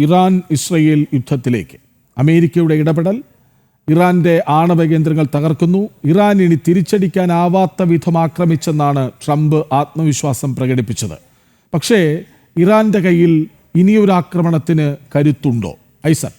Iran Israel യുദ്ധത്തിലേക്ക്. അമേരിക്കയുടെ ഇടപെടൽ ഇറാന്റെ ആണവ കേന്ദ്രങ്ങൾ തകർക്കുന്നു. ഇറാൻ ഇനി തിരിച്ചടിക്കാനാവാത്ത വിധം ആക്രമിച്ചെന്നാണ് ട്രംപ് ആത്മവിശ്വാസം പ്രകടിപ്പിച്ചത്. പക്ഷേ ഇറാന്റെ കയ്യിൽ ഇനിയൊരാക്രമണത്തിന് കരുത്തുണ്ടോ? ഐസൻ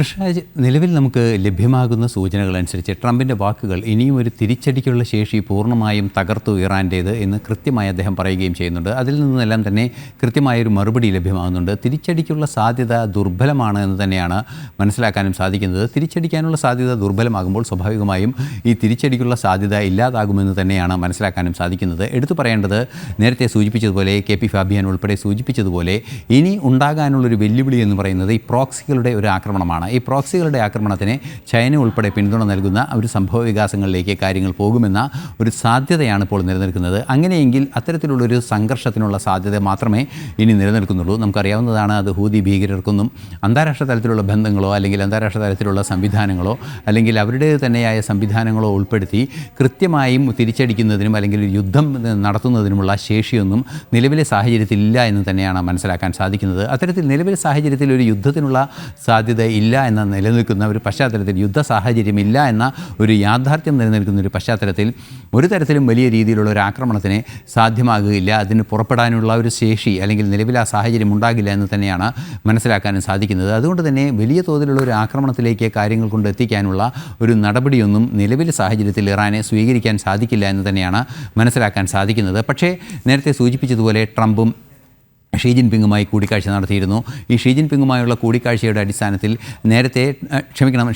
കൃഷ്ണരാജ് നിലവിൽ നമുക്ക് ലഭ്യമാകുന്ന സൂചനകൾ അനുസരിച്ച് ട്രംപിന്റെ വാക്കുകൾ ഇനിയും ഒരു തിരിച്ചടിക്കുള്ള ശേഷി പൂർണമായും തകർത്തു ഇറാന്റേത് എന്ന് കൃത്യമായി അദ്ദേഹം പറയുകയും ചെയ്യുന്നുണ്ട്. അതിൽ നിന്നെല്ലാം തന്നെ കൃത്യമായൊരു മറുപടി ലഭ്യമാകുന്നുണ്ട്. തിരിച്ചടിക്കുള്ള സാധ്യത ദുർബലമാണ് എന്ന് തന്നെയാണ് മനസ്സിലാക്കാനും സാധിക്കുന്നത്. തിരിച്ചടിക്കാനുള്ള സാധ്യത ദുർബലമാകുമ്പോൾ സ്വാഭാവികമായും ഈ തിരിച്ചടിക്കുള്ള സാധ്യത ഇല്ലാതാകുമെന്ന് തന്നെയാണ് മനസ്സിലാക്കാനും സാധിക്കുന്നത്. എടുത്തു പറയേണ്ടത് നേരത്തെ സൂചിപ്പിച്ചതുപോലെ കെ പി ഫാബിയാൻ ഉൾപ്പെടെ സൂചിപ്പിച്ചതുപോലെ ഇനി ഉണ്ടാകാനുള്ളൊരു വെല്ലുവിളി എന്ന് പറയുന്നത് ഈ പ്രോക്സികളുടെ ഒരു ആക്രമണമാണ്. ഈ പ്രോക്സികളുടെ ആക്രമണത്തിന് ചൈന ഉൾപ്പെടെ പിന്തുണ നൽകുന്ന ഒരു സംഭവ വികാസങ്ങളിലേക്ക് കാര്യങ്ങൾ പോകുമെന്ന ഒരു സാധ്യതയാണ് ഇപ്പോൾ നിലനിൽക്കുന്നത്. അങ്ങനെയെങ്കിൽ അത്തരത്തിലുള്ളൊരു സംഘർഷത്തിനുള്ള സാധ്യത മാത്രമേ ഇനി നിലനിൽക്കുന്നുള്ളൂ. നമുക്കറിയാവുന്നതാണ് അത് ഹൂതി ഭീകരർക്കൊന്നും അന്താരാഷ്ട്ര തലത്തിലുള്ള ബന്ധങ്ങളോ അല്ലെങ്കിൽ അന്താരാഷ്ട്ര തലത്തിലുള്ള സംവിധാനങ്ങളോ അല്ലെങ്കിൽ അവരുടെ തന്നെയായ സംവിധാനങ്ങളോ ഉൾപ്പെടുത്തി കൃത്യമായും തിരിച്ചടിക്കുന്നതിനും അല്ലെങ്കിൽ യുദ്ധം നടത്തുന്നതിനുമുള്ള ശേഷിയൊന്നും നിലവിലെ സാഹചര്യത്തിൽ ഇല്ല എന്ന് തന്നെയാണ് മനസ്സിലാക്കാൻ സാധിക്കുന്നത്. അത്തരത്തിൽ നിലവിലെ സാഹചര്യത്തിൽ ഒരു യുദ്ധത്തിനുള്ള സാധ്യത ഇല്ല എന്ന നിലനിൽക്കുന്ന ഒരു പശ്ചാത്തലത്തിൽ യുദ്ധ സാഹചര്യമില്ല എന്ന ഒരു യാഥാർത്ഥ്യം നിലനിൽക്കുന്ന ഒരു പശ്ചാത്തലത്തിൽ ഒരു തരത്തിലും വലിയ രീതിയിലുള്ള ഒരു ആക്രമണത്തിന് സാധ്യമാകുകയില്ല. അതിന് പുറപ്പെടാനുള്ള ഒരു ശേഷി അല്ലെങ്കിൽ നിലവിൽ ആ സാഹചര്യം ഉണ്ടാകില്ല എന്ന് തന്നെയാണ് മനസ്സിലാക്കാനും സാധിക്കുന്നത്. അതുകൊണ്ട് തന്നെ വലിയ തോതിലുള്ള ഒരു ആക്രമണത്തിലേക്ക് കാര്യങ്ങൾ കൊണ്ട് എത്തിക്കാനുള്ള ഒരു നടപടിയൊന്നും നിലവിലെ സാഹചര്യത്തിൽ ഇറാനെ സ്വീകരിക്കാൻ സാധിക്കില്ല എന്ന് തന്നെയാണ് മനസ്സിലാക്കാൻ സാധിക്കുന്നത്. പക്ഷേ നേരത്തെ സൂചിപ്പിച്ചതുപോലെ ട്രംപും ഷീ ജിൻപിങ്ങുമായി കൂടിക്കാഴ്ച നടത്തിയിരുന്നു. ഈ ഷീ ജിൻപിങ്ങുമായുള്ള കൂടിക്കാഴ്ചയുടെ അടിസ്ഥാനത്തിൽ നേരത്തെ ക്ഷമിക്കണം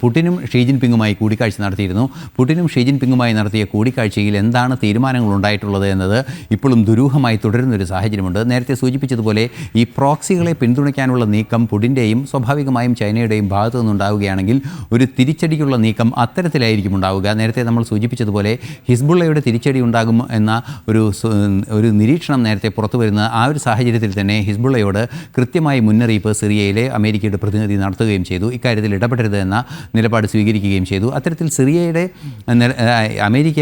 പുടിനും ഷീ ജിൻപിങ്ങുമായി കൂടിക്കാഴ്ച നടത്തിയിരുന്നു. പുടിനും ഷീ ജിൻപിങ്ങുമായി നടത്തിയ കൂടിക്കാഴ്ചയിൽ എന്താണ് തീരുമാനങ്ങൾ ഉണ്ടായിട്ടുള്ളത് എന്നത് ഇപ്പോഴും ദുരൂഹമായി തുടരുന്നൊരു സാഹചര്യമുണ്ട്. നേരത്തെ സൂചിപ്പിച്ചതുപോലെ ഈ പ്രോക്സികളെ പിന്തുണയ്ക്കാനുള്ള നീക്കം പുടിന്റെയും സ്വാഭാവികമായും ചൈനയുടെയും ഭാഗത്തു നിന്നുണ്ടാവുകയാണെങ്കിൽ ഒരു തിരിച്ചടിക്കുള്ള നീക്കം അത്തരത്തിലായിരിക്കും ഉണ്ടാവുക. നേരത്തെ നമ്മൾ സൂചിപ്പിച്ചതുപോലെ ഹിസ്ബുള്ളയുടെ തിരിച്ചടി ഉണ്ടാകും എന്ന ഒരു ഒരു നിരീക്ഷണം നേരത്തെ പുറത്തു വരുന്ന ആ ഒരു സാഹചര്യത്തിൽ തന്നെ ഹിസ്ബുള്ളയോട് കൃത്യമായ മുന്നറിയിപ്പ് സിറിയയിലെ അമേരിക്കയുടെ പ്രതിനിധി നടത്തുകയും ചെയ്തു. ഇക്കാര്യത്തിൽ ഇടപെടരുത് എന്ന നിലപാട് സ്വീകരിക്കുകയും ചെയ്തു. അത്തരത്തിൽ സിറിയയുടെ അമേരിക്ക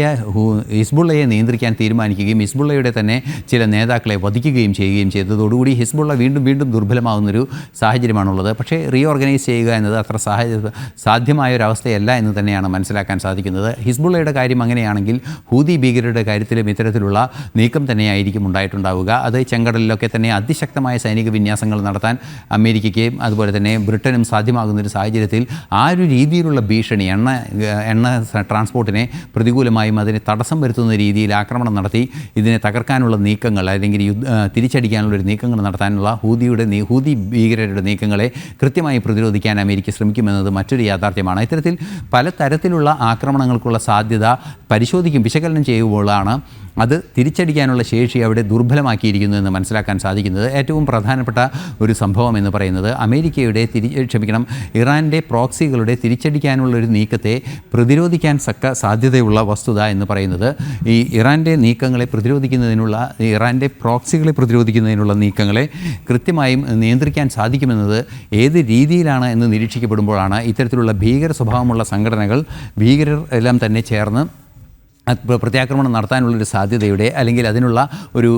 ഹിസ്ബുള്ളയെ നിയന്ത്രിക്കാൻ തീരുമാനിക്കുകയും ഹിസ്ബുള്ളയുടെ തന്നെ ചില നേതാക്കളെ വധിക്കുകയും ചെയ്യുകയും ചെയ്തതോടുകൂടി ഹിസ്ബുള്ള വീണ്ടും വീണ്ടും ദുർബലമാകുന്നൊരു സാഹചര്യമാണുള്ളത്. പക്ഷേ റീഓർഗനൈസ് ചെയ്യുക എന്നത് അത്ര സാഹചര്യ സാധ്യമായ ഒരു അവസ്ഥയല്ല എന്ന് തന്നെയാണ് മനസ്സിലാക്കാൻ സാധിക്കുന്നത്. ഹിസ്ബുള്ളയുടെ കാര്യം അങ്ങനെയാണെങ്കിൽ ഹൂതി ഭീകരരുടെ കാര്യത്തിലും ഇത്തരത്തിലുള്ള നീക്കം തന്നെയായിരിക്കും ഉണ്ടായിട്ടുണ്ടാവുക. അത് ചെങ്കടലിലൊക്കെ തന്നെ അതിശക്തമായ സൈനിക വിന്യാസങ്ങൾ നടത്താൻ അമേരിക്കയ്ക്കും അതുപോലെ തന്നെ ബ്രിട്ടനും സാധ്യമാകുന്ന ഒരു സാഹചര്യത്തിൽ ആ ഒരു രീതിയിലുള്ള ഭീഷണി എണ്ണ എണ്ണ ട്രാൻസ്പോർട്ടിനെ പ്രതികൂലമായും അതിനെ തടസ്സം വരുത്തുന്ന രീതിയിൽ ആക്രമണം നടത്തി ഇതിനെ തകർക്കാനുള്ള നീക്കങ്ങൾ അല്ലെങ്കിൽ യുദ്ധ തിരിച്ചടിക്കാനുള്ള ഒരു നീക്കങ്ങൾ നടത്താനുള്ള ഹൂതിയുടെ ഹൂതി ഭീകരരുടെ നീക്കങ്ങളെ കൃത്യമായി പ്രതിരോധിക്കാൻ അമേരിക്ക ശ്രമിക്കുമെന്നത് മറ്റൊരു യാഥാർത്ഥ്യമാണ്. ഇത്തരത്തിൽ പലതരത്തിലുള്ള ആക്രമണങ്ങൾക്കുള്ള സാധ്യത പരിശോധിക്കും വിശകലനം ചെയ്യുമ്പോഴാണ് അത് തിരിച്ചടിക്കാനുള്ള ശേഷി അവിടെ ദുർബലമാക്കിയിരിക്കുന്നു എന്ന് മനസ്സിലാക്കാൻ സാധിക്കുന്നത്. ഏറ്റവും പ്രധാനപ്പെട്ട ഒരു സംഭവം എന്ന് പറയുന്നത് അമേരിക്കയുടെ തിരി ക്ഷമിക്കണം ഇറാന്റെ പ്രോക്സികളുടെ തിരിച്ചടിക്കാനുള്ള ഒരു നീക്കത്തെ പ്രതിരോധിക്കാൻ സക്ക സാധ്യതയുള്ള വസ്തുത എന്ന് പറയുന്നത്. ഈ ഇറാന്റെ നീക്കങ്ങളെ പ്രതിരോധിക്കുന്നതിനുള്ള ഇറാന്റെ പ്രോക്സികളെ പ്രതിരോധിക്കുന്നതിനുള്ള നീക്കങ്ങളെ കൃത്യമായും നിയന്ത്രിക്കാൻ സാധിക്കുമെന്നത് ഏത് രീതിയിലാണ് എന്ന് നിരീക്ഷിക്കപ്പെടുമ്പോഴാണ് ഇത്തരത്തിലുള്ള ഭീകര സ്വഭാവമുള്ള സംഘടനകൾ ഭീകരർ എല്ലാം തന്നെ ചേർന്ന് പ്രത്യാക്രമണം നടത്താനുള്ളൊരു സാധ്യതയുടെ അല്ലെങ്കിൽ അതിനുള്ള ഒരു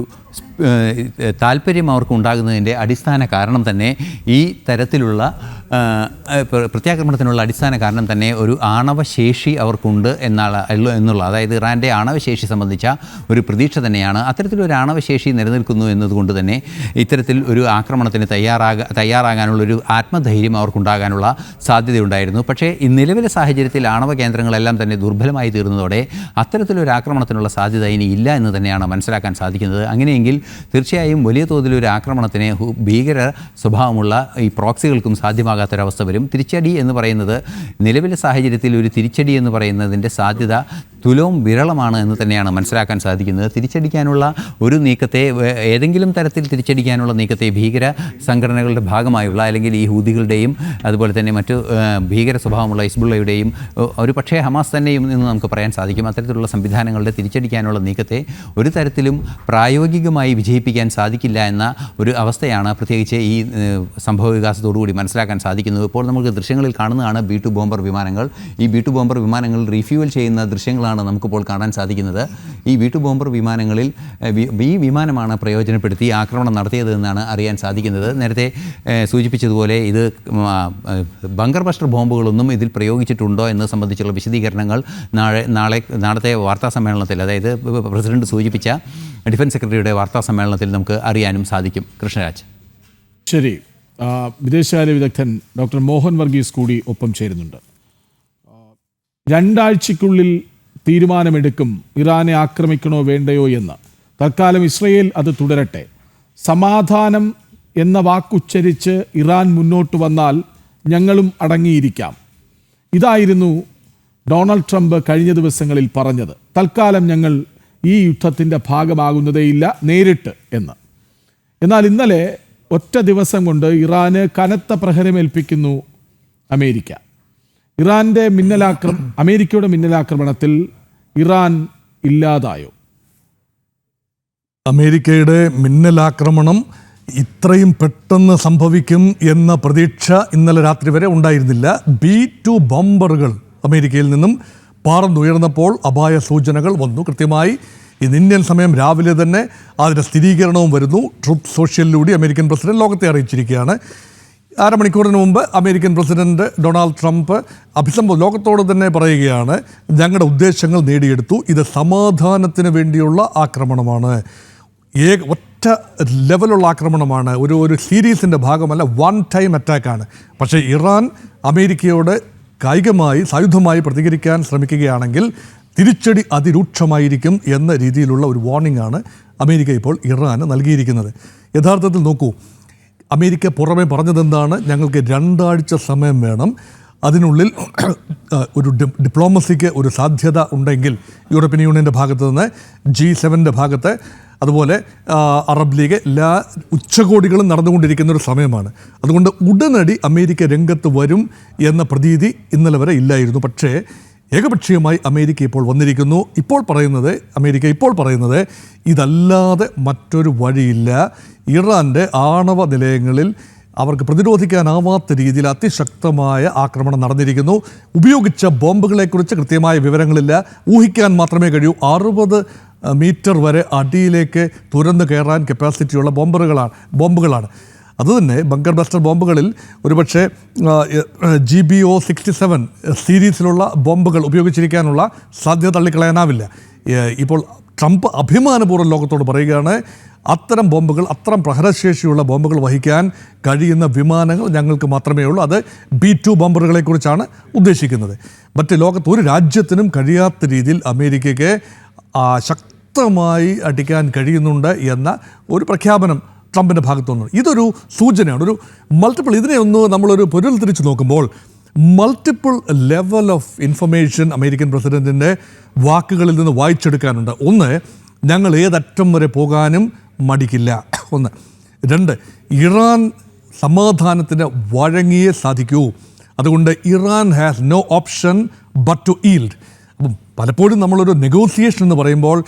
താല്പര്യം അവർക്ക് ഉണ്ടാകുന്നതിന്റെ അടിസ്ഥാന കാരണം തന്നെ ഈ തരത്തിലുള്ള പ്രത്യാക്രമണത്തിനുള്ള അടിസ്ഥാന കാരണം തന്നെ ഒരു ആണവശേഷി അവർക്കുണ്ട് എന്നാണ് എന്നുള്ള അതായത് ഇറാന്റെ ആണവശേഷി സംബന്ധിച്ച ഒരു പ്രതീക്ഷ തന്നെയാണ്. അത്തരത്തിലൊരു ആണവശേഷി നിലനിൽക്കുന്നു എന്നതുകൊണ്ട് തന്നെ ഇത്തരത്തിൽ ഒരു ആക്രമണത്തിന് തയ്യാറാകാ തയ്യാറാകാനുള്ളൊരു ആത്മധൈര്യം അവർക്കുണ്ടാകാനുള്ള സാധ്യതയുണ്ടായിരുന്നു. പക്ഷേ നിലവിലെ സാഹചര്യത്തിൽ ആണവ കേന്ദ്രങ്ങളെല്ലാം തന്നെ ദുർബലമായി തീർന്നതോടെ അത്തരത്തിലൊരു ആക്രമണത്തിനുള്ള സാധ്യത ഇനി ഇല്ല എന്ന് തന്നെയാണ് മനസ്സിലാക്കാൻ സാധിക്കുന്നത്. അങ്ങനെയെങ്കിൽ തീർച്ചയായും വലിയ തോതിലൊരു ആക്രമണത്തിന് ഭീകര സ്വഭാവമുള്ള ഈ പ്രോക്സികൾക്കും സാധ്യമാകാത്തൊരവസ്ഥ വരും. തിരിച്ചടി എന്ന് പറയുന്നത് നിലവിലെ സാഹചര്യത്തിൽ ഒരു തിരിച്ചടി എന്ന് പറയുന്നതിന്റെ സാധ്യത തുലവും വിരളമാണ് എന്ന് തന്നെയാണ് മനസ്സിലാക്കാൻ സാധിക്കുന്നത്. തിരിച്ചടിക്കാനുള്ള ഒരു നീക്കത്തെ ഏതെങ്കിലും തരത്തിൽ തിരിച്ചടിക്കാനുള്ള നീക്കത്തെ ഭീകര സംഘടനകളുടെ ഭാഗമായുള്ള അല്ലെങ്കിൽ ഈ ഹൂദികളുടെയും അതുപോലെ തന്നെ മറ്റു ഭീകര സ്വഭാവമുള്ള ഇസ്ബുള്ളയുടെയും ഒരു പക്ഷേ ഹമാസ് തന്നെയും എന്ന് നമുക്ക് പറയാൻ സാധിക്കും. അത്തരത്തിലുള്ള സംവിധാനങ്ങളുടെ തിരിച്ചടിക്കാനുള്ള നീക്കത്തെ ഒരു തരത്തിലും പ്രായോഗികമായി വിജയിപ്പിക്കാൻ സാധിക്കില്ല എന്ന ഒരു അവസ്ഥയാണ് പ്രത്യേകിച്ച് ഈ സംഭവ വികാസത്തോടുകൂടി മനസ്സിലാക്കാൻ സാധിക്കുന്നത്. ഇപ്പോൾ നമുക്ക് ദൃശ്യങ്ങളിൽ കാണുന്നതാണ് ബി ടു ബോംബർ വിമാനങ്ങൾ. ഈ ബി ടു ബോംബർ വിമാനങ്ങൾ റീഫ്യൂവൽ ചെയ്യുന്ന ദൃശ്യങ്ങളാണ് നമുക്കിപ്പോൾ കാണാൻ സാധിക്കുന്നത്. ഈ ബി ടു ബോംബർ വിമാനങ്ങളിൽ ഈ വിമാനമാണ് പ്രയോജനപ്പെടുത്തി ആക്രമണം നടത്തിയതെന്നാണ് അറിയാൻ സാധിക്കുന്നത്. നേരത്തെ സൂചിപ്പിച്ചതുപോലെ ഇത് ബങ്കർ ബസ്റ്റർ ബോംബുകളൊന്നും ഇതിൽ പ്രയോഗിച്ചിട്ടുണ്ടോ എന്ന് സംബന്ധിച്ചുള്ള വിശദീകരണങ്ങൾ നാളെ നാളെ നാളത്തെ വാർത്താ സമ്മേളനത്തിൽ അതായത് പ്രസിഡന്റ് സൂചിപ്പിച്ച ഡിഫൻസ് സെക്രട്ടറിയുടെ വാർത്താ സമ്മേളനത്തിൽ നമുക്ക് അറിയാനും സാധിക്കും. കൃഷ്ണരാജ്. ശരി. വിദേശകാര്യ വിദഗ്ധൻ ഡോക്ടർ മോഹൻ വർഗീസ് കൂടി ഒപ്പം ചേരുന്നുണ്ട്. രണ്ടാഴ്ചയ്ക്കുള്ളിൽ തീരുമാനമെടുക്കും ഇറാനെ ആക്രമിക്കണോ വേണ്ടയോ എന്ന്. തൽക്കാലം ഇസ്രയേൽ അത് തുടരട്ടെ. സമാധാനം എന്ന വാക്കുച്ചരിച്ച് ഇറാൻ മുന്നോട്ട് വന്നാൽ ഞങ്ങളും അടങ്ങിയിരിക്കാം. ഇതായിരുന്നു ഡൊണാൾഡ് ട്രംപ് കഴിഞ്ഞ ദിവസങ്ങളിൽ പറഞ്ഞത്. തൽക്കാലം ഞങ്ങൾ ഈ യുദ്ധത്തിന്റെ ഭാഗമാകുന്നതേയില്ല നേരിട്ട് എന്ന്. എന്നാൽ ഇന്നലെ ഒറ്റ ദിവസം കൊണ്ട് ഇറാന് കനത്ത പ്രഹരമേൽപ്പിക്കുന്നു അമേരിക്ക. ഇറാന്റെ മിന്നലാക്രമ അമേരിക്കയുടെ മിന്നലാക്രമണത്തിൽ ഇറാൻ ഇല്ലാതായോ? അമേരിക്കയുടെ മിന്നലാക്രമണം ഇത്രയും പെട്ടെന്ന് സംഭവിക്കും എന്ന പ്രതീക്ഷ ഇന്നലെ രാത്രി വരെ ഉണ്ടായിരുന്നില്ല. ബി ടു ബോംബറുകൾ അമേരിക്കയിൽ നിന്നും പാറന്നുയർന്നപ്പോൾ അപായ സൂചനകൾ വന്നു. കൃത്യമായി ഇന്ന് ഇന്ത്യൻ സമയം രാവിലെ തന്നെ അതിന്റെ സ്ഥിരീകരണവും വരുന്നു. ട്രൂപ്പ് സോഷ്യലിലൂടെ അമേരിക്കൻ പ്രസിഡന്റ് ലോകത്തെ അറിയിച്ചിരിക്കുകയാണ്. അരമണിക്കൂറിന് മുമ്പ് അമേരിക്കൻ പ്രസിഡന്റ് ഡൊണാൾഡ് ട്രംപ് അഭിസംബോധന ലോകത്തോട് തന്നെ പറയുകയാണ്. ഞങ്ങളുടെ ഉദ്ദേശങ്ങൾ നേടിയെടുത്തു. ഇത് സമാധാനത്തിന് വേണ്ടിയുള്ള ആക്രമണമാണ്. ഏക ഒറ്റ ലെവലുള്ള ആക്രമണമാണ്. ഒരു ഒരു സീരീസിന്റെ ഭാഗമല്ല വൺ ടൈം അറ്റാക്കാണ്. പക്ഷേ ഇറാൻ അമേരിക്കയോട് കായികമായി സായുധമായി പ്രതികരിക്കാൻ ശ്രമിക്കുകയാണെങ്കിൽ തിരിച്ചടി അതിരൂക്ഷമായിരിക്കും എന്ന രീതിയിലുള്ള ഒരു വാർണിംഗ് ആണ് അമേരിക്ക ഇപ്പോൾ ഇറാന് നൽകിയിരിക്കുന്നത്. യഥാർത്ഥത്തിൽ നോക്കൂ അമേരിക്ക പുറമെ പറഞ്ഞതെന്താണ്? ഞങ്ങൾക്ക് രണ്ടാഴ്ച സമയം വേണം. അതിനുള്ളിൽ ഒരു ഡിപ്ലോമസിക്ക് ഒരു സാധ്യത ഉണ്ടെങ്കിൽ യൂറോപ്യൻ യൂണിയന്റെ ഭാഗത്ത് നിന്ന് ജി സെവന്റെ ഭാഗത്ത് അതുപോലെ അറബ് ലീഗ് എല്ലാ ഉച്ചകോടികളും നടന്നുകൊണ്ടിരിക്കുന്ന ഒരു സമയമാണ്. അതുകൊണ്ട് ഉടനടി അമേരിക്ക രംഗത്ത് വരും എന്ന പ്രതീതി ഇന്നലെ വരെ ഇല്ലായിരുന്നു. പക്ഷേ ഏകപക്ഷീയമായി അമേരിക്ക ഇപ്പോൾ വന്നിരിക്കുന്നു. ഇപ്പോൾ പറയുന്നത് അമേരിക്ക ഇപ്പോൾ പറയുന്നത് ഇതല്ലാതെ മറ്റൊരു വഴിയില്ല. ഇറാന്റെ ആണവ നിലയങ്ങളിൽ അവർക്ക് പ്രതിരോധിക്കാനാവാത്ത രീതിയിൽ അതിശക്തമായ ആക്രമണം നടന്നിരിക്കുന്നു. ഉപയോഗിച്ച ബോംബുകളെക്കുറിച്ച് കൃത്യമായ വിവരങ്ങളില്ല. ഊഹിക്കാൻ മാത്രമേ കഴിയൂ. അറുപത് മീറ്റർ വരെ അടിയിലേക്ക് തുരന്ന് കയറാൻ കപ്പാസിറ്റിയുള്ള ബോംബറുകളാണ് ബോംബുകളാണ്. അതുതന്നെ ബങ്കർ ബസ്റ്റർ ബോംബുകളിൽ ഒരുപക്ഷെ G B O sixty seven സീരീസിലുള്ള ബോംബുകൾ ഉപയോഗിച്ചിരിക്കാനുള്ള സാധ്യത തള്ളിക്കളയാനാവില്ല. ഇപ്പോൾ ട്രംപ് അഭിമാനപൂർവം ലോകത്തോട് പറയുകയാണ് അത്തരം ബോംബുകൾ അത്തരം പ്രഹരശേഷിയുള്ള ബോംബുകൾ വഹിക്കാൻ കഴിയുന്ന വിമാനങ്ങൾ ഞങ്ങൾക്ക് മാത്രമേ ഉള്ളൂ. അത് ബി ടു ബോംബറുകളെക്കുറിച്ചാണ് ഉദ്ദേശിക്കുന്നത്. മറ്റ് ലോകത്ത് ഒരു രാജ്യത്തിനും കഴിയാത്ത രീതിയിൽ അമേരിക്കയ്ക്ക് ശക്തമായി അടിക്കാൻ കഴിയുന്നുണ്ട് എന്ന ഒരു പ്രഖ്യാപനം ട്രംപിന്റെ ഭാഗത്തു നിന്ന്. ഇതൊരു സൂചനയാണ്. ഒരു മൾട്ടിപ്പിൾ ഇതിനെ ഒന്ന് നമ്മളൊരു പൊരുൾ തിരിച്ച് നോക്കുമ്പോൾ multiple level of information American പ്രസിഡന്റിന്റെ വാക്കുകളിൽ നിന്ന് വായിച്ചെടുക്കാനുണ്ട്. ഒന്ന് ഞങ്ങൾ ഏതറ്റം വരെ പോകാനും മടിക്കില്ല. ഒന്ന് രണ്ട് ഇറാൻ സമാധാനത്തിന് വഴങ്ങിയേ സാധിക്കൂ. അതുകൊണ്ട് Iran has no option but to yield അപ്പം പലപ്പോഴും നമ്മളൊരു നെഗോസിയേഷൻ എന്ന് പറയുമ്പോൾ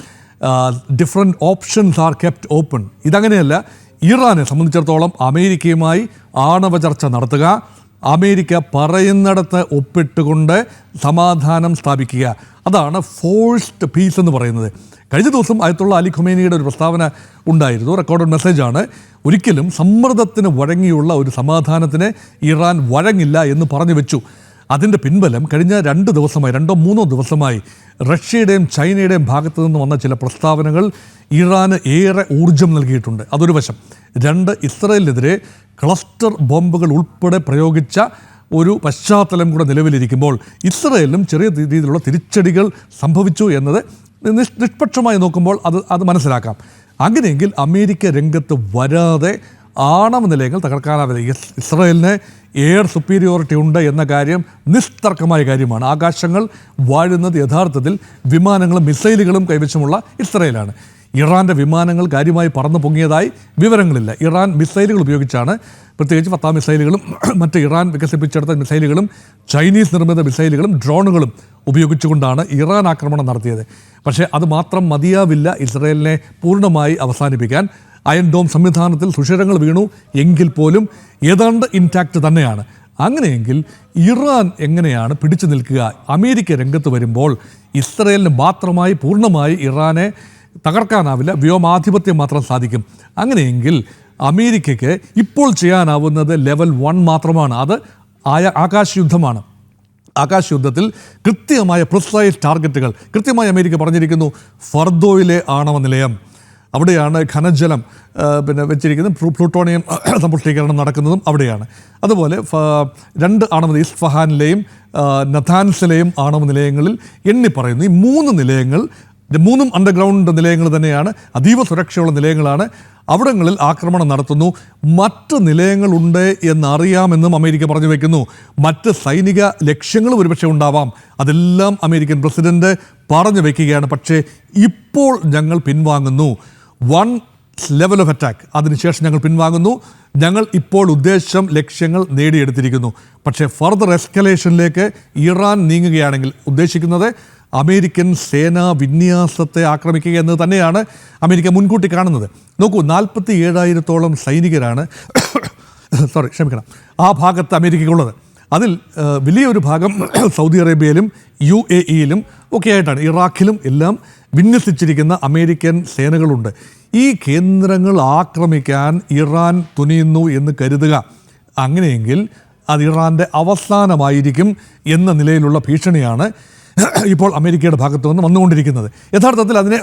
different options are kept open ഇതങ്ങനെയല്ല. ഇറാനെ സംബന്ധിച്ചിടത്തോളം അമേരിക്കയുമായി ആണവ ചർച്ച നടത്തുക. അമേരിക്ക പറയുന്നിടത്ത് ഒപ്പിട്ടുകൊണ്ട് സമാധാനം സ്ഥാപിക്കുക. അതാണ് ഫോഴ്സ്ഡ് പീസ് എന്ന് പറയുന്നത്. കഴിഞ്ഞ ദിവസം അയത്തുള്ള അലി ഖുമേനിയുടെ ഒരു പ്രസ്താവന ഉണ്ടായിരുന്നു. റെക്കോർഡഡ് മെസ്സേജാണ് ഒരിക്കലും സമ്മർദ്ദത്തിന് വഴങ്ങിയുള്ള ഒരു സമാധാനത്തിന് ഇറാൻ വഴങ്ങില്ല എന്ന് പറഞ്ഞു വെച്ചു. അതിന്റെ പിൻബലം കഴിഞ്ഞ രണ്ട് ദിവസമായി രണ്ടോ മൂന്നോ ദിവസമായി റഷ്യയുടെയും ചൈനയുടെയും ഭാഗത്തു നിന്ന് വന്ന ചില പ്രസ്താവനകൾ ഇറാന് ഏറെ ഊർജം നൽകിയിട്ടുണ്ട്. അതൊരു വശം. രണ്ട് ഇസ്രയേലിനെതിരെ ക്ലസ്റ്റർ ബോംബുകൾ ഉൾപ്പെടെ പ്രയോഗിച്ച ഒരു പശ്ചാത്തലം കൂടെ നിലവിലിരിക്കുമ്പോൾ ഇസ്രയേലിനും ചെറിയ രീതിയിലുള്ള തിരിച്ചടികൾ സംഭവിച്ചു എന്നത് നിഷ്- നിഷ്പക്ഷമായി നോക്കുമ്പോൾ അത് അത് മനസ്സിലാക്കാം. അങ്ങനെയെങ്കിൽ അമേരിക്ക രംഗത്ത് വരാതെ ആണവ നിലയങ്ങൾ തകർക്കാനാവില്ല. ഇസ് ഇസ്രയേലിന് എയർ സുപ്പീരിയോറിറ്റി ഉണ്ട് എന്ന കാര്യം നിസ്തർക്കമായ കാര്യമാണ്. ആകാശങ്ങൾ വാഴുന്നത് യഥാർത്ഥത്തിൽ വിമാനങ്ങളും മിസൈലുകളും കൈവശമുള്ള ഇസ്രയേലാണ്. ഇറാന്റെ വിമാനങ്ങൾ കാര്യമായി പറന്നു പൊങ്ങിയതായി വിവരങ്ങളില്ല. ഇറാൻ മിസൈലുകൾ ഉപയോഗിച്ചാണ് പ്രത്യേകിച്ച് പത്താം മിസൈലുകളും മറ്റ് ഇറാൻ വികസിപ്പിച്ചെടുത്ത മിസൈലുകളും ചൈനീസ് നിർമ്മിത മിസൈലുകളും ഡ്രോണുകളും ഉപയോഗിച്ചുകൊണ്ടാണ് ഇറാൻ ആക്രമണം നടത്തിയത്. പക്ഷേ അത് മാത്രം മതിയാവില്ല ഇസ്രയേലിനെ പൂർണമായി അവസാനിപ്പിക്കാൻ. അയൺ ഡോം സംവിധാനത്തിൽ സുഷിരങ്ങൾ വീണു എങ്കിൽ പോലും ഏതാണ്ട് ഇൻടാക്റ്റ് തന്നെയാണ്. അങ്ങനെയെങ്കിൽ ഇറാൻ എങ്ങനെയാണ് പിടിച്ചു നിൽക്കുക? അമേരിക്ക രംഗത്ത് വരുമ്പോൾ ഇസ്രയേലിന് മാത്രമായി പൂർണമായി ഇറാനെ തകർക്കാനാവില്ല വ്യോമാധിപത്യം മാത്രം സാധിക്കും. അങ്ങനെയെങ്കിൽ അമേരിക്കയ്ക്ക് ഇപ്പോൾ ചെയ്യാനാവുന്നത് ലെവൽ വൺ മാത്രമാണ്. അത് ആയ ആകാശ യുദ്ധമാണ് ആകാശ യുദ്ധത്തിൽ കൃത്യമായ പ്രിസൈസ് ടാർഗറ്റുകൾ കൃത്യമായി അമേരിക്ക പറഞ്ഞിരിക്കുന്നു ഫർദോയിലെ ആണവ നിലയം. അവിടെയാണ് ഖനജലം പിന്നെ വെച്ചിരിക്കുന്നത് പ്ലൂ- പ്ലൂട്ടോണിയം സമ്പുഷ്ടീകരണം നടക്കുന്നതും അവിടെയാണ്. അതുപോലെ രണ്ട് ആണവ ഇസ്ഫഹാനിലെയും ആ, നഥാൻസിലെയും ആണവ നിലയങ്ങളിൽ എണ്ണി പറയുന്നു. ഈ മൂന്ന് നിലയങ്ങൾ മൂന്നും അണ്ടർഗ്രൗണ്ട് നിലയങ്ങൾ തന്നെയാണ് അതീവ സുരക്ഷയുള്ള നിലയങ്ങളാണ്. അവിടങ്ങളിൽ ആക്രമണം നടത്തുന്നു. മറ്റ് നിലയങ്ങളുണ്ട് എന്നറിയാമെന്നും അമേരിക്ക പറഞ്ഞു വയ്ക്കുന്നു മറ്റ് സൈനിക ലക്ഷ്യങ്ങളും ഒരുപക്ഷെ ഉണ്ടാവാം. അതെല്ലാം അമേരിക്കൻ പ്രസിഡന്റ് പറഞ്ഞു വയ്ക്കുകയാണ് പക്ഷേ ഇപ്പോൾ ഞങ്ങൾ പിൻവാങ്ങുന്നു. വൺ ലെവൽ ഓഫ് അറ്റാക്ക് അതിനുശേഷം ഞങ്ങൾ പിൻവാങ്ങുന്നു. ഞങ്ങൾ ഇപ്പോൾ ഉദ്ദേശം ലക്ഷ്യങ്ങൾ നേടിയെടുത്തിരിക്കുന്നു. പക്ഷേ ഫർദർ എസ്കലേഷനിലേക്ക് ഇറാൻ നീങ്ങുകയാണെങ്കിൽ ഉദ്ദേശിക്കുന്നത് അമേരിക്കൻ സേനാ വിന്യാസത്തെ ആക്രമിക്കുക എന്ന് തന്നെയാണ് അമേരിക്ക മുൻകൂട്ടി കാണുന്നത്. നോക്കൂ നാൽപ്പത്തി ഏഴായിരത്തോളം സൈനികരാണ് സോറി ക്ഷമിക്കണം. ആ ഭാഗത്ത് അമേരിക്കയ്ക്കുള്ളത്. അതിൽ വലിയൊരു ഭാഗം സൗദി അറേബ്യയിലും യു എ ഇയിലും ഒക്കെ ആയിട്ടാണ്. ഇറാഖിലും എല്ലാം വിന്യസിച്ചിരിക്കുന്ന അമേരിക്കൻ സേനകളുണ്ട്. ഈ കേന്ദ്രങ്ങൾ ആക്രമിക്കാൻ ഇറാൻ തുനിയുന്നു എന്ന് കരുതുക. അങ്ങനെയെങ്കിൽ അത് ഇറാന്റെ അവസാനമായിരിക്കും എന്ന നിലയിലുള്ള ഭീഷണിയാണ് ഇപ്പോൾ അമേരിക്കയുടെ ഭാഗത്തു നിന്ന് വന്നുകൊണ്ടിരിക്കുന്നത്. യഥാർത്ഥത്തിൽ അതിനെ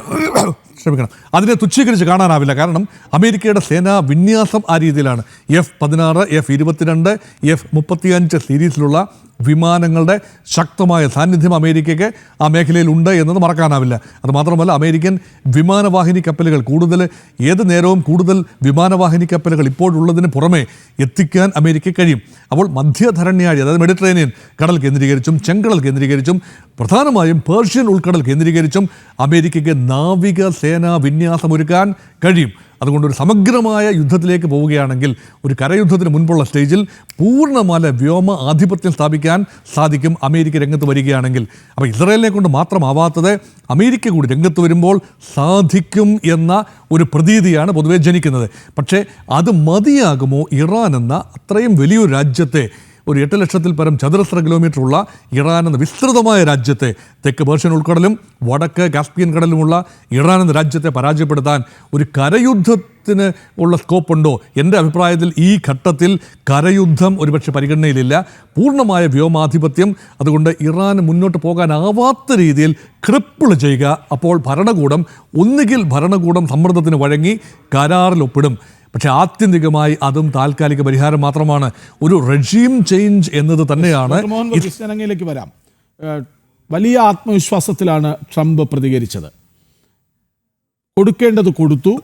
ക്ഷമിക്കണം. അതിനെ തുച്ഛീകരിച്ച് കാണാനാവില്ല. കാരണം അമേരിക്കയുടെ സേനാ വിന്യാസം ആ രീതിയിലാണ്. എഫ് പതിനാറ് എഫ് ഇരുപത്തിരണ്ട് എഫ് മുപ്പത്തിയഞ്ച് സീരീസിലുള്ള വിമാനങ്ങളുടെ ശക്തമായ സാന്നിധ്യം അമേരിക്കയ്ക്ക് ആ മേഖലയിൽ ഉണ്ട് എന്നത് മറക്കാനാവില്ല. അതുമാത്രമല്ല അമേരിക്കൻ വിമാനവാഹിനി കപ്പലുകൾ കൂടുതൽ ഏത് നേരവും കൂടുതൽ വിമാനവാഹിനി കപ്പലുകൾ ഇപ്പോഴുള്ളതിന് പുറമെ എത്തിക്കാൻ അമേരിക്കയ്ക്ക് കഴിയും. അപ്പോൾ മധ്യധരണ്യാഴി അതായത് മെഡിറ്ററേനിയൻ കടൽ കേന്ദ്രീകരിച്ചും ചെങ്കടൽ കേന്ദ്രീകരിച്ചും പ്രധാനമായും പേർഷ്യൻ ഉൾക്കടൽ കേന്ദ്രീകരിച്ചും അമേരിക്കയ്ക്ക് നാവിക സേനാ വിന്യാസമൊരുക്കാൻ കഴിയും. അതുകൊണ്ട് ഒരു സമഗ്രമായ യുദ്ധത്തിലേക്ക് പോവുകയാണെങ്കിൽ ഒരു കരയുദ്ധത്തിന് മുൻപുള്ള സ്റ്റേജിൽ പൂർണമായ വ്യോമ ആധിപത്യം സ്ഥാപിക്കാൻ സാധിക്കും അമേരിക്ക രംഗത്ത് വരികയാണെങ്കിൽ. അപ്പോൾ ഇസ്രയേലിനെ കൊണ്ട് മാത്രമാവാത്തത് അമേരിക്ക കൂടി രംഗത്ത് വരുമ്പോൾ സാധിക്കും എന്ന ഒരു പ്രതീതിയാണ് പൊതുവെ ജനിക്കുന്നത്. പക്ഷേ അത് മതിയാകുമോ? ഇറാൻ എന്ന അത്രയും വലിയൊരു രാജ്യത്തെ ഒരു എട്ട് ലക്ഷത്തിൽ പരം ചതുരശ്ര കിലോമീറ്റർ ഉള്ള ഇറാൻ എന്ന വിസ്തൃതമായ രാജ്യത്തെ തെക്ക് പേർഷ്യൻ ഉൾക്കടലും വടക്ക് കാസ്പിയൻ കടലുമുള്ള ഇറാൻ എന്ന രാജ്യത്തെ പരാജയപ്പെടുത്താൻ ഒരു കരയുദ്ധത്തിന് ഉള്ള സ്കോപ്പ് ഉണ്ടോ? എന്റെ അഭിപ്രായത്തിൽ ഈ ഘട്ടത്തിൽ കരയുദ്ധം ഒരുപക്ഷെ പരിഗണനയിലില്ല. പൂർണമായ വ്യോമാധിപത്യം. അതുകൊണ്ട് ഇറാൻ മുന്നോട്ട് പോകാനാവാത്ത രീതിയിൽ ക്രിപ്പിൾ ചെയ്യുക. അപ്പോൾ ഭരണകൂടം ഒന്നുകിൽ ഭരണകൂടം സമ്മർദ്ദത്തിന് വഴങ്ങി കരാറിൽ ഒപ്പിടും. പക്ഷെ ആത്യന്തികമായി അതും താൽക്കാലിക പരിഹാരം മാത്രമാണ്. ഒരു റെജീം ചേഞ്ച് എന്നത് തന്നെയാണ്. അങ്ങയിലേക്ക് വരാം. വലിയ ആത്മവിശ്വാസത്തിലാണ് ട്രംപ് പ്രതികരിച്ചത്. കൊടുക്കേണ്ടത് കൊടുത്തു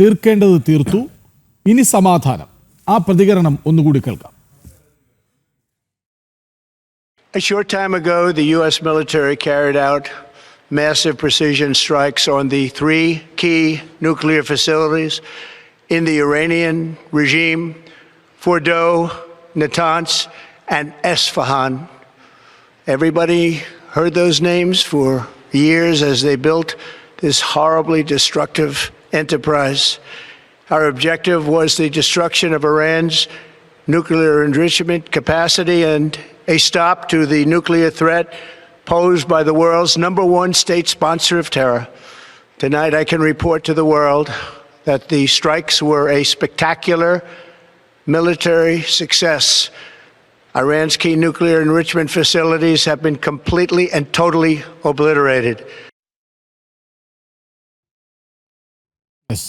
തീർക്കേണ്ടത് തീർത്തു ഇനി സമാധാനം. ആ പ്രതികരണം ഒന്നുകൂടി കേൾക്കാം. A short time ago, the U.S. military carried out massive precision strikes on the three key nuclear facilities in the Iranian regime Fordo, Natanz, and Esfahan. Everybody heard those names for years as they built this horribly destructive enterprise. Our objective was the destruction of Iran's nuclear enrichment capacity and a stop to the nuclear threat posed by the world's number one state sponsor of terror. Tonight, I can report to the world that the strikes were a spectacular military success. Iran's key nuclear enrichment facilities have been completely and totally obliterated. Yes.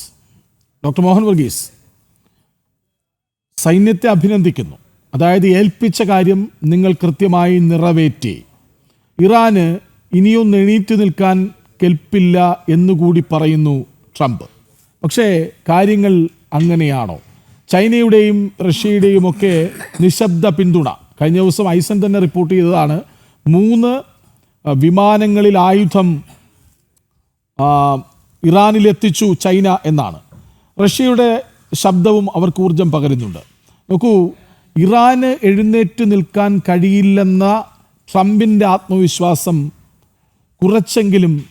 Doctor Mohan Varghese സൈന്യത്തെ അഭിനന്ദിക്കുന്നു അതായത് ഏൽപ്പിച്ച കാര്യം നിങ്ങൾ കൃത്യമായി നിറവേറ്റി ഇറാന് ഇനിയൊന്ന് എണീറ്റ് നിൽക്കാൻ കെൽപ്പില്ല എന്നുകൂടി പറയുന്നു ട്രംപ് പക്ഷേ കാര്യങ്ങൾ അങ്ങനെയാണോ? ചൈനയുടെയും റഷ്യയുടെയും ഒക്കെ നിശബ്ദ പിന്തുണ. കഴിഞ്ഞ ദിവസം ഐസൻ തന്നെ റിപ്പോർട്ട് ചെയ്തതാണ് മൂന്ന് വിമാനങ്ങളിൽ ആയുധം ഇറാനിലെത്തിച്ചു ചൈന എന്നാണ്. റഷ്യയുടെ ശബ്ദവും അവർക്ക് ഊർജം പകരുന്നുണ്ട്. നോക്കൂ ഇറാന് എഴുന്നേറ്റ് നിൽക്കാൻ കഴിയില്ലെന്ന ട്രംപിന്റെ ആത്മവിശ്വാസം കുറച്ചെങ്കിലും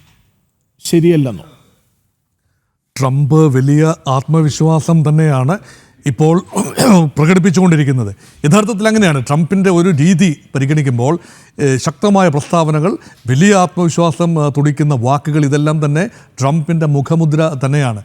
ശരിയല്ലെന്നോ? ട്രംപ് വലിയ ആത്മവിശ്വാസം തന്നെയാണ് ഇപ്പോൾ പ്രകടിപ്പിച്ചുകൊണ്ടിരിക്കുന്നത്. യഥാർത്ഥത്തിൽ അങ്ങനെയാണ്. ട്രംപിന്റെ ഒരു രീതി പരിഗണിക്കുമ്പോൾ ശക്തമായ പ്രസ്താവനകൾ വലിയ ആത്മവിശ്വാസം തുടിക്കുന്ന വാക്കുകൾ ഇതെല്ലാം തന്നെ ട്രംപിന്റെ മുഖമുദ്ര തന്നെയാണ്.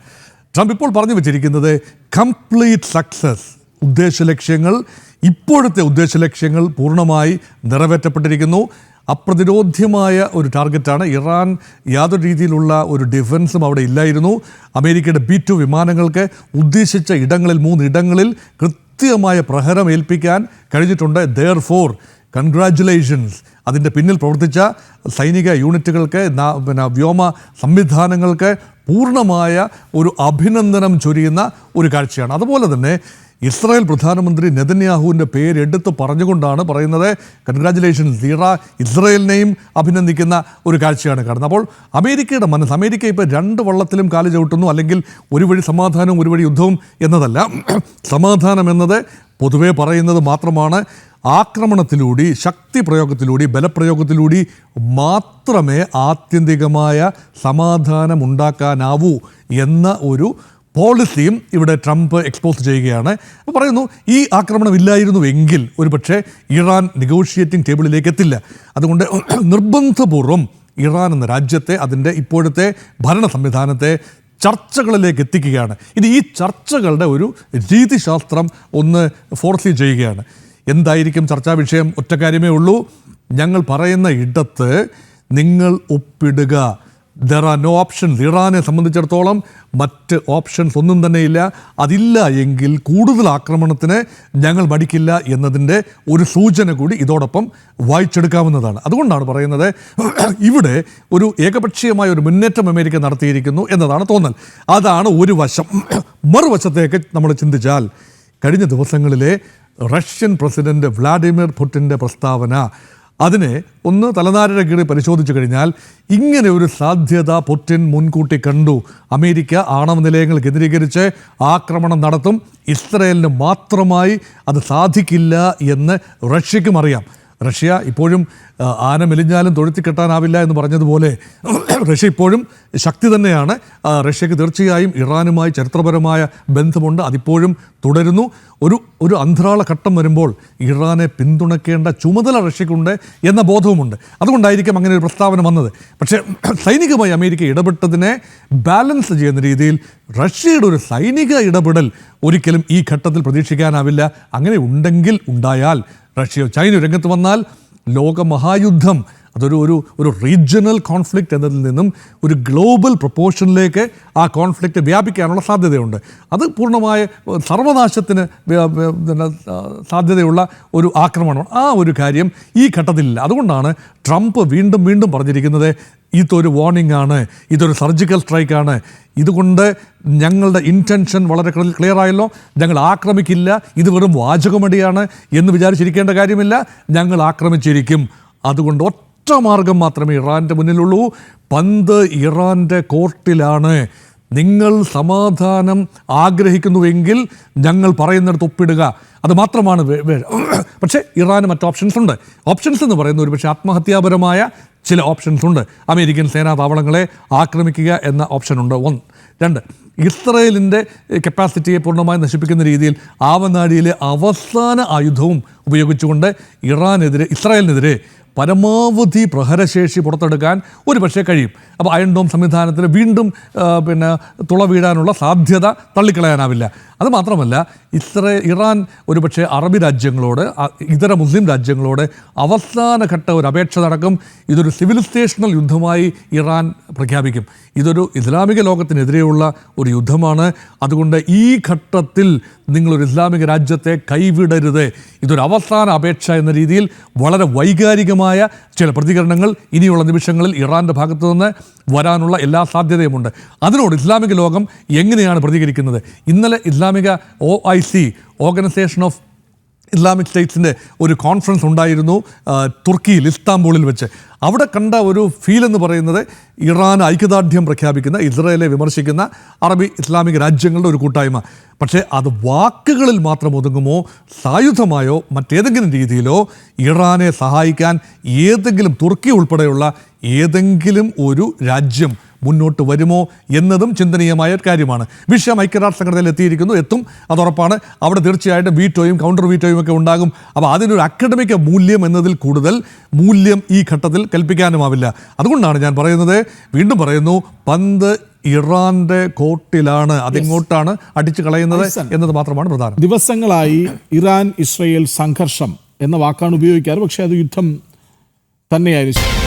ട്രംപ് ഇപ്പോൾ പറഞ്ഞു വെച്ചിരിക്കുന്നത് കംപ്ലീറ്റ് സക്സസ് ഉദ്ദേശ ലക്ഷ്യങ്ങൾ ഇപ്പോഴത്തെ ഉദ്ദേശ ലക്ഷ്യങ്ങൾ പൂർണമായി നിറവേറ്റപ്പെട്ടിരിക്കുന്നു. അപ്രതിരോധ്യമായ ഒരു ടാർഗറ്റാണ്. ഇറാൻ യാതൊരു രീതിയിലുള്ള ഒരു ഡിഫൻസും അവിടെ ഇല്ലായിരുന്നു. അമേരിക്കയുടെ ബി ടു വിമാനങ്ങൾക്ക് ഉദ്ദേശിച്ച ഇടങ്ങളിൽ മൂന്നിടങ്ങളിൽ കൃത്യമായ പ്രഹരം ഏൽപ്പിക്കാൻ കഴിഞ്ഞിട്ടുണ്ട്. ദർ ഫോർ കൺഗ്രാറ്റുലേഷൻസ് അതിന്റെ പിന്നിൽ പ്രവർത്തിച്ച സൈനിക യൂണിറ്റുകൾക്ക് പിന്നെ വ്യോമ സംവിധാനങ്ങൾക്ക് പൂർണമായ ഒരു അഭിനന്ദനം ചൊരിയുന്ന ഒരു കാഴ്ചയാണ്. അതുപോലെ തന്നെ ഇസ്രായേൽ പ്രധാനമന്ത്രി നെതന്യാഹുവിന്റെ പേര് എടുത്ത് പറഞ്ഞുകൊണ്ടാണ് പറയുന്നത്. കൺഗ്രാറ്റുലേഷൻസ് ഇറ ഇസ്രായേലിനെയും അഭിനന്ദിക്കുന്ന ഒരു കാഴ്ചയാണ് കാണുന്നത്. അപ്പോൾ അമേരിക്കയുടെ മനസ്സ് അമേരിക്ക ഇപ്പോൾ രണ്ട് വള്ളത്തിലും കാൽ ചവിട്ടുന്നു. അല്ലെങ്കിൽ ഒരു വഴി സമാധാനവും ഒരു വഴി യുദ്ധവും എന്നതല്ല. സമാധാനം എന്നത് പൊതുവേ പറയുന്നത് മാത്രമാണ്. ആക്രമണത്തിലൂടെ ശക്തി പ്രയോഗത്തിലൂടെ ബലപ്രയോഗത്തിലൂടെ മാത്രമേ ആത്യന്തികമായ സമാധാനമുണ്ടാക്കാനാവൂ എന്ന ഒരു പോളിസിയും ഇവിടെ ട്രംപ് എക്സ്പോസ് ചെയ്യുകയാണ്. അപ്പോൾ പറയുന്നു ഈ ആക്രമണം ഇല്ലായിരുന്നു ഇല്ലായിരുന്നുവെങ്കിൽ ഒരുപക്ഷെ ഇറാൻ നെഗോഷിയേറ്റിംഗ് ടേബിളിലേക്ക് എത്തില്ല. അതുകൊണ്ട് നിർബന്ധപൂർവം ഇറാൻ എന്ന രാജ്യത്തെ അതിന്റെ ഇപ്പോഴത്തെ ഭരണ സംവിധാനത്തെ ചർച്ചകളിലേക്ക് എത്തിക്കുകയാണ്. ഇത് ഈ ചർച്ചകളുടെ ഒരു രീതിശാസ്ത്രം ഒന്ന് ഫോർസി ചെയ്യുകയാണ്. എന്തായിരിക്കും ചർച്ചാ വിഷയം? ഒറ്റ കാര്യമേ ഉള്ളൂ. ഞങ്ങൾ പറയുന്ന ഇടത്ത് നിങ്ങൾ ഒപ്പിടുക. ദർ ആർ നോ ഓപ്ഷൻസ് ഇറാനെ സംബന്ധിച്ചിടത്തോളം മറ്റ് ഓപ്ഷൻസ് ഒന്നും തന്നെയില്ല. അതില്ല എങ്കിൽ കൂടുതൽ ആക്രമണത്തിന് ഞങ്ങൾ മടിക്കില്ല എന്നതിന്റെ ഒരു സൂചന കൂടി ഇതോടൊപ്പം വായിച്ചെടുക്കാവുന്നതാണ്. അതുകൊണ്ടാണ് പറയുന്നത് ഇവിടെ ഒരു ഏകപക്ഷീയമായ ഒരു മുന്നേറ്റം അമേരിക്ക നടത്തിയിരിക്കുന്നു എന്നതാണ് തോന്നൽ. അതാണ് ഒരു വശം. മറുവശത്തേക്ക് നമ്മൾ ചിന്തിച്ചാൽ കഴിഞ്ഞ ദിവസങ്ങളിലെ റഷ്യൻ പ്രസിഡന്റ് വ്ളാഡിമിർ പുടിന്റെ പ്രസ്താവന അതിനെ ഒന്ന് തലനാരിഴ കീറി പരിശോധിച്ചു കഴിഞ്ഞാൽ ഇങ്ങനെ ഒരു സാധ്യത പുടിൻ മുൻകൂട്ടി കണ്ടു. അമേരിക്ക ആണവ നിലയങ്ങൾ കേന്ദ്രീകരിച്ച് ആക്രമണം നടത്തും. ഇസ്രയേലിന് മാത്രമായി അത് സാധിക്കില്ല എന്ന് റഷ്യക്കും അറിയാം. റഷ്യ ഇപ്പോഴും ആന മെലിഞ്ഞാലും തൊഴുത്തി കെട്ടാനാവില്ല എന്ന് പറഞ്ഞതുപോലെ റഷ്യ ഇപ്പോഴും ശക്തി തന്നെയാണ്. റഷ്യക്ക് തീർച്ചയായും ഇറാനുമായി ചരിത്രപരമായ ബന്ധമുണ്ട്. അതിപ്പോഴും തുടരുന്നു. ഒരു ഒരു അന്തരാള ഘട്ടം വരുമ്പോൾ ഇറാനെ പിന്തുണയ്ക്കേണ്ട ചുമതല റഷ്യക്കുണ്ട് എന്ന ബോധവുമുണ്ട്. അതുകൊണ്ടായിരിക്കും അങ്ങനെ ഒരു പ്രസ്താവന വന്നത്. പക്ഷേ സൈനികമായി അമേരിക്ക ഇടപെട്ടതിനെ ബാലൻസ് ചെയ്യുന്ന രീതിയിൽ റഷ്യയുടെ ഒരു സൈനിക ഇടപെടൽ ഒരിക്കലും ഈ ഘട്ടത്തിൽ പ്രതീക്ഷിക്കാനാവില്ല. അങ്ങനെ ഉണ്ടെങ്കിൽ ഉണ്ടായാൽ റഷ്യയോ ചൈനയോ രംഗത്ത് വന്നാൽ ലോകമഹായുദ്ധം അതൊരു ഒരു ഒരു റീജിയണൽ കോൺഫ്ലിക്റ്റ് എന്നതിൽ നിന്നും ഒരു ഗ്ലോബൽ പ്രൊപ്പോർഷനിലേക്ക് ആ കോൺഫ്ലിക്റ്റ് വ്യാപിക്കാനുള്ള സാധ്യതയുണ്ട്. അത് പൂർണമായ സർവനാശത്തിന് സാധ്യതയുള്ള ഒരു ആക്രമണമാണ് ആ ഒരു കാര്യം ഈ ഘട്ടത്തിലില്ല അതുകൊണ്ടാണ് ട്രംപ് വീണ്ടും വീണ്ടും പറഞ്ഞിരിക്കുന്നത് ഇതൊരു വാർണിംഗ് ആണ്. ഇതൊരു സർജിക്കൽ സ്ട്രൈക്കാണ് ഇതുകൊണ്ട് ഞങ്ങളുടെ ഇന്റൻഷൻ വളരെ ക്ലിയർ ആയല്ലോ. ഞങ്ങൾ ആക്രമിക്കില്ല. ഇത് വെറും വാചകമടിയാണ് എന്ന് വിചാരിച്ചിരിക്കേണ്ട കാര്യമില്ല. ഞങ്ങൾ ആക്രമിച്ചിരിക്കും. അതുകൊണ്ട് ഒറ്റ മാർഗം മാത്രമേ ഇറാന്റെ മുന്നിലുള്ളൂ. പന്ത് ഇറാന്റെ കോർട്ടിലാണ്. നിങ്ങൾ സമാധാനം ആഗ്രഹിക്കുന്നുവെങ്കിൽ ഞങ്ങൾ പറയുന്നിടത്ത് ഒപ്പിടുക. അത് മാത്രമാണ് പക്ഷേ ഇറാന് മറ്റ് ഓപ്ഷൻസ് ഉണ്ട്. ഓപ്ഷൻസ് എന്ന് പറയുന്നത് ഒരു പക്ഷേ ആത്മഹത്യാപരമായ ചില ഓപ്ഷൻസ് ഉണ്ട്. അമേരിക്കൻ സേനാ താവളങ്ങളെ ആക്രമിക്കുക എന്ന ഓപ്ഷൻ ഉണ്ട്. ഒന്ന്. രണ്ട്. ഇസ്രയേലിന്റെ കപ്പാസിറ്റിയെ പൂർണമായി നശിപ്പിക്കുന്ന രീതിയിൽ ആവനാഴിയിലെ അവസാന ആയുധവും ഉപയോഗിച്ചുകൊണ്ട് ഇറാനെതിരെ ഇസ്രായേലിനെതിരെ പരമാവധി പ്രഹരശേഷി പുറത്തെടുക്കാൻ ഒരു പക്ഷേ കഴിയും. അപ്പോൾ അയൺ ഡോം സംവിധാനത്തിന് വീണ്ടും പിന്നെ തുള വീഴാനുള്ള സാധ്യത തള്ളിക്കളയാനാവില്ല. അത് മാത്രമല്ല ഇസ്രയേൽ ഇറാൻ ഒരുപക്ഷെ അറബി രാജ്യങ്ങളോട് ഇതര മുസ്ലിം രാജ്യങ്ങളോട് അവസാനഘട്ട ഒരു അപേക്ഷ നടക്കും. ഇതൊരു സിവിൽ സ്റ്റേഷണൽ യുദ്ധമായി ഇറാൻ പ്രഖ്യാപിക്കും. ഇതൊരു ഇസ്ലാമിക ലോകത്തിനെതിരെയുള്ള ഒരു യുദ്ധമാണ്. അതുകൊണ്ട് ഈ ഘട്ടത്തിൽ നിങ്ങളൊരു ഇസ്ലാമിക രാജ്യത്തെ കൈവിടരുത്. ഇതൊരു അവസാന അപേക്ഷ എന്ന രീതിയിൽ വളരെ വൈകാരികമായ ചില പ്രതികരണങ്ങൾ ഇനിയുള്ള നിമിഷങ്ങളിൽ ഇറാന്റെ ഭാഗത്തു നിന്ന് വരാനുള്ള എല്ലാ സാധ്യതയുമുണ്ട്. അതിനോട് ഇസ്ലാമിക ലോകം എങ്ങനെയാണ് പ്രതികരിക്കുന്നത്? ഇന്നലെ ഇസ്ലാമിക O I C organisation of Islamic സ്റ്റേറ്റ്സിന്റെ ഒരു കോൺഫറൻസ് ഉണ്ടായിരുന്നു തുർക്കിയിൽ ഇസ്താംബൂളിൽ വെച്ച്. അവിടെ കണ്ട ഒരു ഫീൽ എന്ന് പറയുന്നത് ഇറാൻ ഐക്യദാർഢ്യം പ്രഖ്യാപിക്കുന്ന ഇസ്രയേലെ വിമർശിക്കുന്ന അറബി ഇസ്ലാമിക രാജ്യങ്ങളുടെ ഒരു കൂട്ടായ്മ. പക്ഷേ അത് വാക്കുകളിൽ മാത്രം ഒതുങ്ങുമോ സായുധമായോ മറ്റേതെങ്കിലും രീതിയിലോ ഇറാനെ സഹായിക്കാൻ ഏതെങ്കിലും തുർക്കി ഉൾപ്പെടെയുള്ള ഏതെങ്കിലും ഒരു രാജ്യം മുന്നോട്ട് വരുമോ എന്നതും ചിന്തനീയമായ ഒരു കാര്യമാണ്. വിഷയം ഐക്യരാഷ്ട്ര സംഘടനയിൽ എത്തിയിരിക്കുന്നു എത്തും. അതുറപ്പാണ് അവിടെ തീർച്ചയായിട്ടും വീറ്റോയും കൗണ്ടർ വീറ്റോയും ഒക്കെ ഉണ്ടാകും. അപ്പോൾ അതിനൊരു അക്കഡമിക മൂല്യം എന്നതിൽ കൂടുതൽ മൂല്യം ഈ ഘട്ടത്തിൽ കൽപ്പിക്കാനുമാവില്ല. അതുകൊണ്ടാണ് ഞാൻ പറയുന്നത് വീണ്ടും പറയുന്നു പന്ത് ഇറാന്റെ കോട്ടിലാണ്. അതെങ്ങോട്ടാണ് അടിച്ചു കളയുന്നത് എന്നത് മാത്രമാണ് പ്രധാനം. ദിവസങ്ങളായി ഇറാൻ ഇസ്രയേൽ സംഘർഷം എന്ന വാക്കാണ് ഉപയോഗിക്കാറ്. പക്ഷേ അത് യുദ്ധം തന്നെയായിരുന്നു